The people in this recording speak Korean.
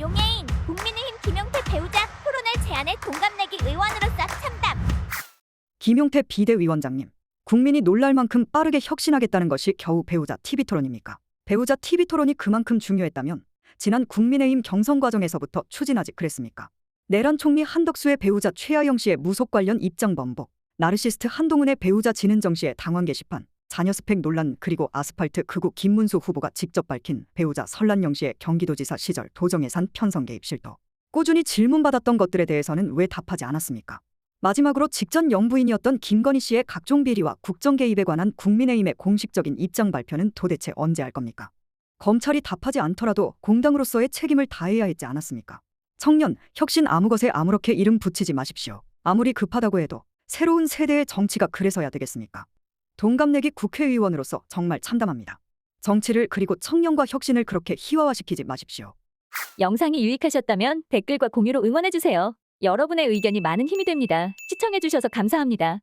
용해인 국민의힘 김용태 배우자 토론을 제안해 동갑내기 의원으로서 참담. 김용태 비대위원장님, 국민이 놀랄 만큼 빠르게 혁신하겠다는 것이 겨우 배우자 TV 토론입니까? 배우자 TV 토론이 그만큼 중요했다면 지난 국민의힘 경선 과정에서부터 추진하지 그랬습니까? 내란 총리 한덕수의 배우자 최하영 씨의 무속 관련 입장 번복, 나르시스트 한동훈의 배우자 진은정 씨의 당원 게시판, 자녀 스펙 논란 그리고 아스팔트 극우 김문수 후보가 직접 밝힌 배우자 설란영 씨의 경기도지사 시절 도정예산 편성 개입 실도. 꾸준히 질문받았던 것들에 대해서는 왜 답하지 않았습니까? 마지막으로 직전 영부인이었던 김건희 씨의 각종 비리와 국정 개입에 관한 국민의힘의 공식적인 입장 발표는 도대체 언제 할 겁니까? 검찰이 답하지 않더라도 공당으로서의 책임을 다해야 했지 않았습니까? 청년, 혁신 아무 것에 아무렇게 이름 붙이지 마십시오. 아무리 급하다고 해도 새로운 세대의 정치가 그래서야 되겠습니까? 동갑내기 국회의원으로서 정말 참담합니다. 정치를 그리고 청년과 혁신을 그렇게 희화화시키지 마십시오. 영상이 유익하셨다면 댓글과 공유로 응원해주세요. 여러분의 의견이 많은 힘이 됩니다. 시청해주셔서 감사합니다.